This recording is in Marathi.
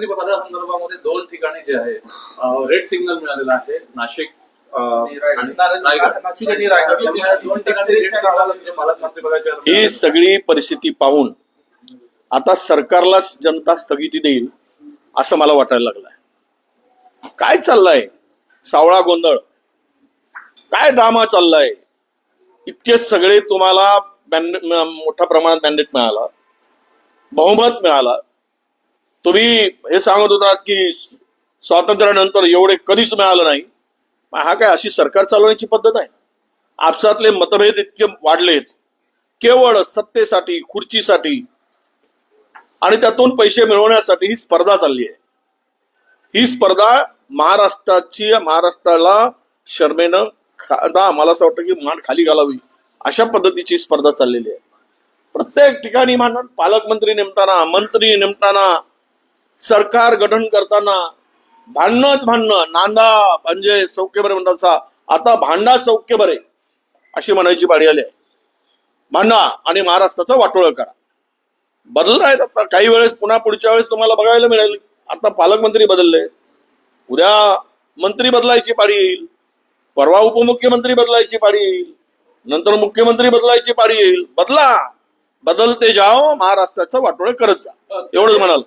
पालकमंत्री पदासंदर्भामध्ये दोन ठिकाणी जे आहे रेड सिग्नल मिळालेला आहे नाशिक म्हणजे ही सगळी परिस्थिती पाहून आता सरकारलाच जनता स्थगिती देईल असं मला वाटायला लागलंय. काय चाललंय? सावळा गोंधळ. काय ड्रामा चाललाय? इतके सगळे तुम्हाला मोठ्या प्रमाणात मॅन्डेट मिळाला. बहुमत मिळाला. तुम्ही हे सांगत होतात की स्वातंत्र्यानंतर एवढे कधीच मिळालं नाही. हा काय अशी सरकार चालवण्याची पद्धत आहे? आपसातले मतभेद इतके वाढलेत. केवळ सत्तेसाठी खुर्चीसाठी आणि त्यातून पैसे मिळवण्यासाठी ही स्पर्धा चालली आहे. ही स्पर्धा महाराष्ट्राची महाराष्ट्राला शर्मेनं खा- मला असं वाटतं की मान खाली घालावी अशा पद्धतीची स्पर्धा चाललेली आहे. प्रत्येक ठिकाणी मान पालकमंत्री नेमताना मंत्री नेमताना सरकार गठन करताना भांडणच भांडणं नांदा म्हणजे सौख्य बरे म्हणतात आता भांडा सौख्य बरे अशी म्हणायची पाळी आली आहे. भांडा आणि महाराष्ट्राचं वाटोळं करा. बदलत आहेत आता. काही वेळेस पुन्हा पुढच्या वेळेस तुम्हाला बघायला मिळेल. आता पालकमंत्री बदलले. उद्या मंत्री बदलायची पाळी येईल. परवा उपमुख्यमंत्री बदलायची पाळी येईल. नंतर मुख्यमंत्री बदलायची पाळी येईल. बदला. बदलते जाओ महाराष्ट्राचं वाटोळं करत जा. एवढंच म्हणाल.